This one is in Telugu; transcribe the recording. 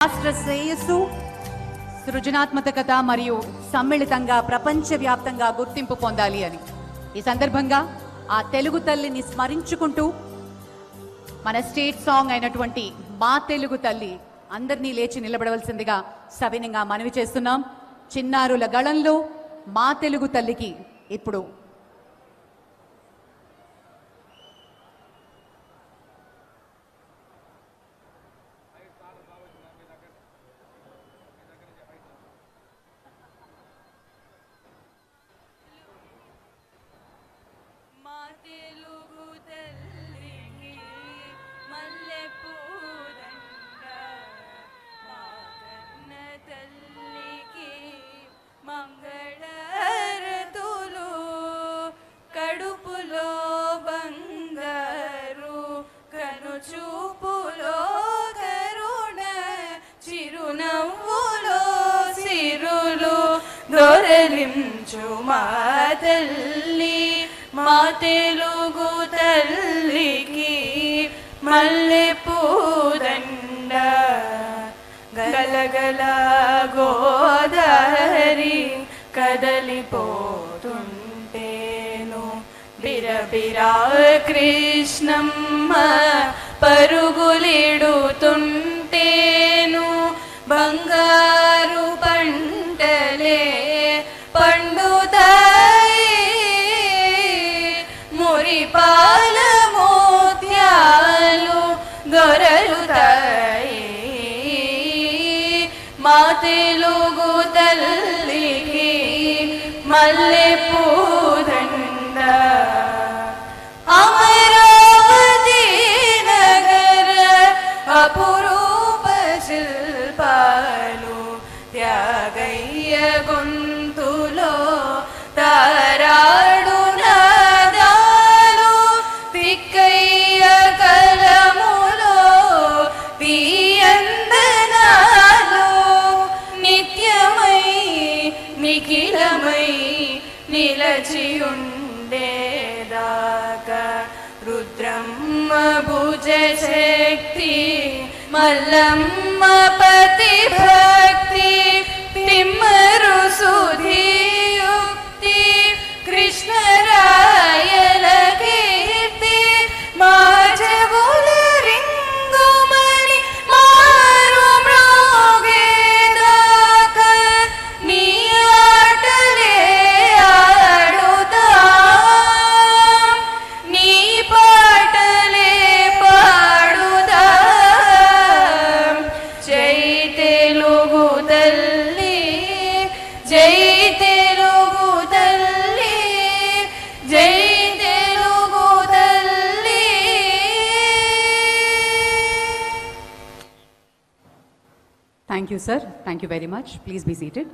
రాష్ట్ర శ్రేయస్సు సృజనాత్మకత మరియు సమ్మిళితంగా ప్రపంచవ్యాప్తంగా గుర్తింపు పొందాలి అని. ఈ సందర్భంగా ఆ తెలుగు తల్లిని స్మరించుకుంటూ మన స్టేట్ సాంగ్ అయినటువంటి మా తెలుగు తల్లి అందరినీ లేచి నిలబడవలసిందిగా సవినంగా మనవి చేస్తున్నాం. చిన్నారుల గళంలో మా తెలుగు తల్లికి ఇప్పుడు దొరలించు మా తల్లి మా తెలుగు తల్లికి మల్లె పూదండ. గలగల గోదావరి కదలిపోతుంటేను. బిరబిరా కృష్ణమ్మ పరుగులిడుతుంటేను മുതലേ പണ്ടുതൈ മുറിപാല മോത്യാലു ದೊರಲುತ್ತೈ ಮಾ ತೆಲುಗು ತಲ್ಲಿಗೆ मल्ले ಪೂದಂಡ ಅಮರಾವತಿ नगर ಅಪೂರ್ವ నిఖిలమై నిలచియుండేదాకా రుద్రమ్మ భుజ శక్తి మల్లమ్మ పతి భక్తి తిమ్మరు సుధియుక్తి Thank you, sir. Thank you very much. Please be seated.